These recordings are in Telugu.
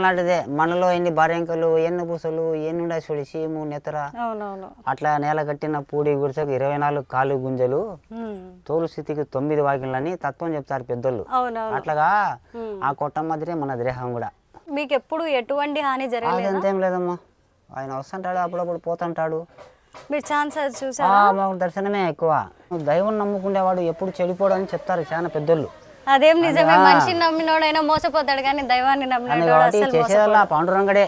అలాంటిదే మనలో ఎన్ని బారెంకలు ఎన్ని పూసలు ఎన్ని ఉండే చూడి చీము నెత్తర. అట్లా నేల కట్టిన పూడి గుడిసెకు ఇరవై నాలుగు కాలు గుంజలు. తోలు స్థితికి తొమ్మిది వాకిళ్ళని తత్వం చెప్తారు పెద్దోళ్ళు. అట్లాగా. ఆ కొట్ట మాదిరే మన దేహం కూడా. మీకు ఎప్పుడు ఎటువంటి హాని జరగలేదు? అదంతేం లేదమ్మా. ఆయన వస్తుంటాడు అప్పుడప్పుడు పోతుంటాడు. మీరు ఛాన్స్ ఆ, చూసారా మాకు దర్శనమే ఎక్కువ. దైవం నమ్ముకునేవాడు ఎప్పుడు చెడిపోడు అని చెప్తారు చాలా పెద్దోళ్ళు. అదేం నిజమే మనిషిని నమ్మినోడైనా మోసపోతాడు కానీ దైవాన్ని నమ్మినోడు అసలు పాండురంగడే.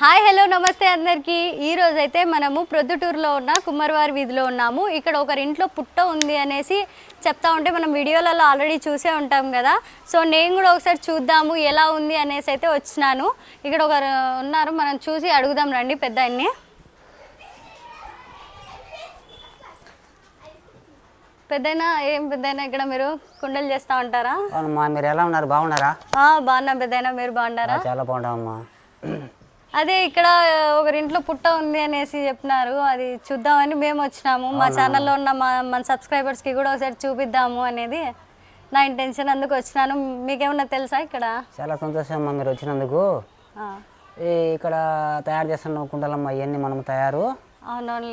హాయ్ హలో నమస్తే అందరికీ. ఈ రోజు అయితే మనము ప్రొద్దుటూరులో ఉన్న కుమ్మరివారి వీధిలో ఉన్నాము. ఇక్కడ ఒకరి ఇంట్లో పుట్ట ఉంది అనేసి చెప్తా ఉంటే మనం వీడియోలలో ఆల్రెడీ చూసే ఉంటాం కదా. సో నేను కూడా ఒకసారి చూద్దాము ఎలా ఉంది అనేసి అయితే వచ్చినాను. ఇక్కడ ఒకరు ఉన్నారు మనం చూసి అడుగుదాం రండి పెద్ద ఆయన్ని పెద్దయినా ఏం పెద్దయినా ఇక్కడ మీరు కుండలు చేస్తూ ఉంటారా? అవునమ్మా మీరు ఎలా ఉన్నారు? బాగున్నారా? ఆ, బాగున్నాం పెద్దయినా మీరు బాగున్నారా? చాలా బాగుంటామమ్మా. అదే ఇక్కడ ఒకరింట్లో పుట్ట ఉంది అనేసి చెప్పినారు. అది చూద్దామని మేము వచ్చినాము. మా ఛానల్లో ఉన్న మా మన సబ్స్క్రైబర్స్కి కూడా ఒకసారి చూపిద్దాము అనేది నా ఇంటెన్షన్ అందుకు వచ్చినాను. మీకేమన్నా తెలుసా ఇక్కడ? చాలా సంతోషం అమ్మా మీరు వచ్చినందుకు. ఇక్కడ తయారు చేస్తున్న కుండలమ్మ ఇవన్నీ మనం తయారు.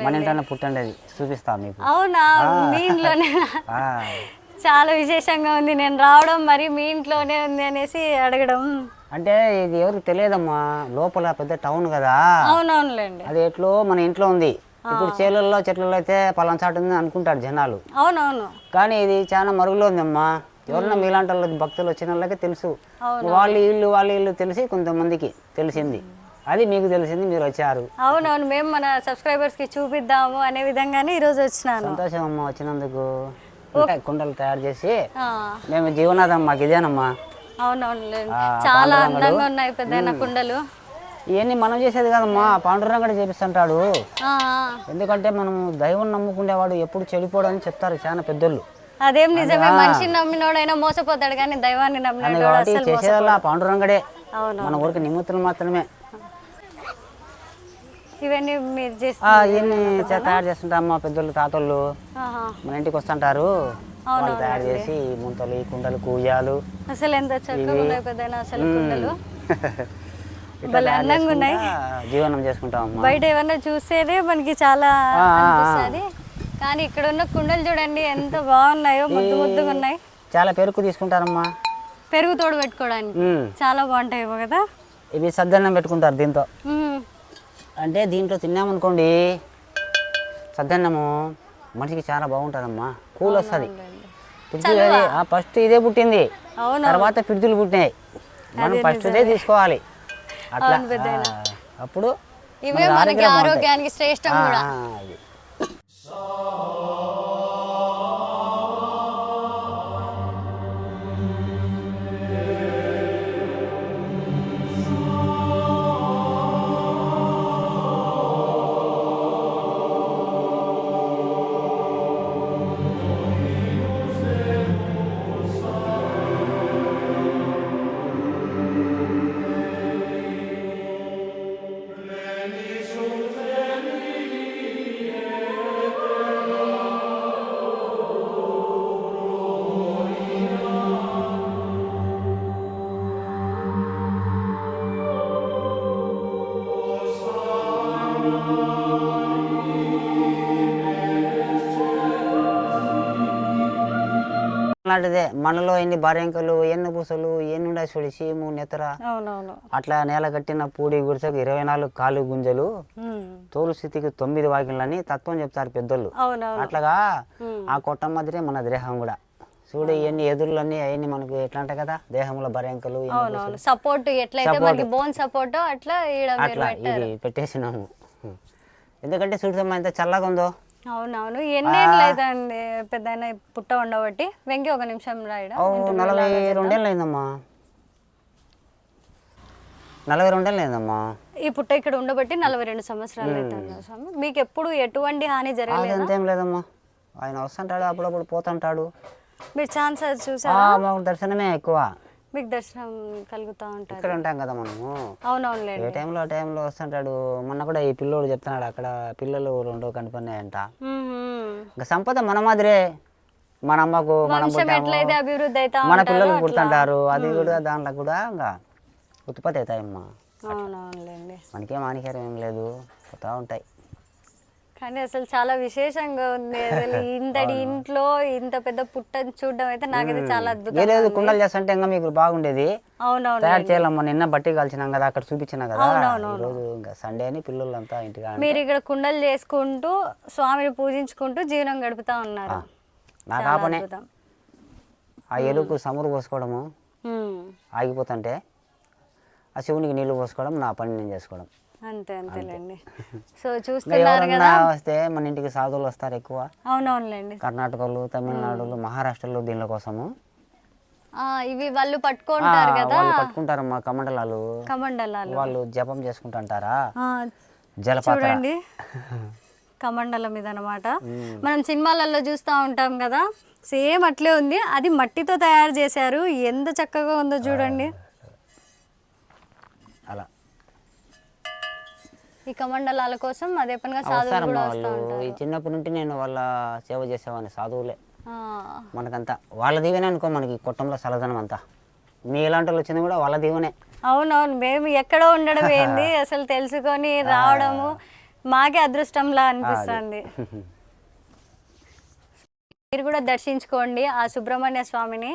మన ఇంట్లోనే చూపిస్తా మీకు. అవునా? మీ ఇంట్లోనే? చాలా విశేషంగా ఉంది. నేను రావడం మరి మీ ఇంట్లోనే ఉంది అనేసి అడగడం. అంటే ఇది ఎవరికి తెలియదమ్మా లోపల పెద్ద టౌన్ కదా. అవునవునులేండి. అది ఎట్లో మన ఇంట్లో ఉంది. ఇప్పుడు చేలల్లో చెట్లలో అయితే పలానా చాటు ఉంది అనుకుంటారు జనాలు. అవునవును. కానీ ఇది చాలా మరుగులో ఉందమ్మా. ఎవరన్నా మీలాంటి వాళ్ళకి భక్తులు వచ్చిన వాళ్ళకి తెలుసు. వాళ్ళు ఇల్లు వాళ్ళ ఇల్లు తెలిసి కొంతమందికి తెలిసింది. అది మీకు తెలిసింది మీరు వచ్చారు. అవునవును. మేము మన సబ్స్క్రైబర్స్కి చూపిద్దాము అనే విధంగానే ఈరోజు వచ్చినాను. సంతోషం అమ్మా వచ్చినందుకు. కుండలు తయారు చేసి. మేము జీవనాథం మాకు ఇదేనమ్మా. అవునవునులేండి ఆ, చాలా. అందంగా ఉన్నాయి పెద్ద కుండలు. ఇవన్నీ మనం చేసేది కాదమ్మా పాండురంగడు చేపిస్తుంటాడు. ఎందుకంటే మనం దైవం నమ్ముకునేవాడు ఎప్పుడు చెడిపోడు అని చెప్తారు చాలా పెద్దోళ్ళు. అదేం నిజమే మనిషిని నమ్మినోడైనా మోసపోతాడు కానీ దైవాన్ని నమ్మినోడు చేసేదల్లా పాండురంగడే. అవును మన ఊరికి నిమిత్తులు మాత్రమే. ఇవన్నీ మీరు ఇవన్నీ తయారు చేస్తుంటారు అమ్మ పెద్దోళ్ళు తాతోళ్ళు. మన ఇంటికి వస్తుంటారు. వాళ్ళు తయారు చేసి ముంతలు ఈ కుండలు కూజాలు అసలు ఎంత చక్కగా ఉన్నాయి అసలు కుండలు. భలే అందంగా ఉన్నాయి. జీవనం చేసుకుంటాం బయట ఏమన్నా చూసేదే మనకి చాలా అనిపిస్తుంది. కానీ ఇక్కడ ఉన్న కుండలు చూడండి ఎంత బాగున్నాయో ముద్దు ముద్దుగా ఉన్నాయి. చాలా పెరుకు తీసుకుంటారమ్మా. పెరుగు తోడు పెట్టుకోవడానికి. చాలా బాగుంటాయి కదా. ఇవి సద్దన్నం పెట్టుకుంటారు దీంతో. అంటే దీంట్లో తిన్నామనుకోండి సద్దన్నము మనిషికి చాలా బాగుంటుందమ్మా కూల్ వస్తుంది. ఫ్రిడ్జ్ ఫస్ట్ ఇదే పుట్టింది. తర్వాత ఫ్రిడ్జ్లు పుట్టినాయి. మనం ఫస్ట్ ఇదే తీసుకోవాలి. అట్లా ఆ, అప్పుడు ఇవే మనకి ఆరోగ్యానికి శ్రేష్టం ఆ, కూడా. అలాంటిదే మనలో ఎన్ని బారెంకలు ఎన్ని పూసలు ఎన్ని ఉండే చూడి చీము నెత్తర. అట్లా నేల కట్టిన పూడి గుడిసెకు ఇరవై నాలుగు కాలు గుంజలు. తోలు స్థితికి తొమ్మిది వాకిళ్ళని తత్వం చెప్తారు పెద్దోళ్ళు. అట్లాగా. ఆ కొట్ట మాదిరే మన దేహం కూడా. చూడు ఇవన్నీ ఎదురులన్నీ అవన్నీ మనకు ఎట్లా అంటాయి కదా? దేహంలో బరెంకలు ఎన్ని సపోర్ట్ ఎట్లయితే మనకి బోన్ సపోర్ట్ అట్లా అట్లా ఇది పెట్టేసినాము. ఎందుకంటే చూడమ్మా ఎంత చల్లగా ఉందో. అవునవును. ఎన్ని ఏళ్ళు అవుతుంది పెద్ద పుట్ట ఉండబట్టి. వెంకి ఒక నిమిషం రాయడం? నలభై రెండేళ్ళు అయిందమ్మా నలభై రెండే లేదమ్మా ఈ పుట్ట ఇక్కడ ఉండబట్టి నలభై రెండు సంవత్సరాలు అవుతుంది స్వామి. మీకు ఎప్పుడు ఎటువంటి హాని జరగలేదు? అదంతేం లేదమ్మా. ఆయన వస్తుంటాడు అప్పుడప్పుడు పోతుంటాడు. మీరు ఛాన్స్ ఆ, చూసారా? మాకు దర్శనమే ఎక్కువ. మీకు దర్శనం కలుగుతూ ఉంటుంది. ఇక్కడ ఉంటాం కదా మనము. ఏ అవునవునులేండి టైంలో ఆ టైంలో వస్తుంటాడు? మొన్న కూడా ఈ పిల్లోడు చెప్తున్నాడు అక్కడ పిల్లలు రెండు కనిపన్నాయంట మ్మ్. ఇంకా సంపద మన మాదిరే. మన అమ్మకు మనం మన పిల్లలు. పుడుతుంటారు. అది కూడా దాంట్లో కూడా ఇంకా ఉత్పత్తి అవుతాయమ్మా. మనకేం హానికరం ఏం లేదు. పోతా ఉంటాయి. కానీ అసలు చాలా విశేషంగా ఉంది. అసలు ఇంతటి ఇంట్లో ఇంత పెద్ద పుట్టని చూడడం అయితే నాకైతే చాలా అద్భుతం లేదు కుండలు చేస్తుంటే ఇంకా మీకు బాగుండేది. అవునవును. తయారు చేయాలమ్మా నిన్న బట్టి కాల్చినాం కదా అక్కడ చూపించినా కదా. ఈరోజు ఇంకా సండే అని పిల్లలంతా ఇంటిగా మీరు ఇక్కడ కుండలు చేసుకుంటూ స్వామిని పూజించుకుంటూ జీవనం గడుపుతా ఉన్నారు. నాకు చాలా ఆ ఎలుకు సమురు పోసుకోవడము. ఆగిపోతుంటే ఆ శివునికి నీళ్ళు పోసుకోవడం నా పని నేను చేసుకోవడం. అంతే అంతేలేండి. సో చూస్తున్నారు కదా. వస్తే మన ఇంటికి సాధువులు వస్తారు ఎక్కువ. అవునవునులేండి. కర్ణాటకలు తమిళనాడులు మహారాష్ట్రలో దీనిల కోసము. ఇవి వాళ్ళు పట్టుకుంటారు కదా. వాళ్ళు పట్టుకుంటారమ్మా కమండలాలు. కమండలాలు. వాళ్ళు జపం చేసుకుంటుంటారా? జలపాత చూడండి. కమండలం మీద అనమాట మనం సినిమాలలో చూస్తూ ఉంటాం కదా. సేమ్ అట్లే ఉంది. అది మట్టితో తయారు చేశారు. ఎంత చక్కగా ఉందో చూడండి. అలా. ఈ కమండలాల కోసం అదే పనిగా సాధువులు కూడా వస్తూ ఉంటారు. ఈ చిన్నప్పటి నుండి నేను వాళ్ళ సేవ చేసేవాడిని సాధువులే. మనకంతా వాళ్ళ దీవెనే అనుకో మనకి కుటుంబంలో సలదనం అంతా. మీ ఇలాంటి వాళ్ళు వచ్చింది కూడా వాళ్ళ దీవెనే. అవునవును మేము ఎక్కడో ఉండడం ఏంది? అసలు తెలుసుకొని రావడము మాకే అదృష్టంలా అనిపిస్తుంది. మీరు కూడా దర్శించుకోండి ఆ సుబ్రహ్మణ్య స్వామిని.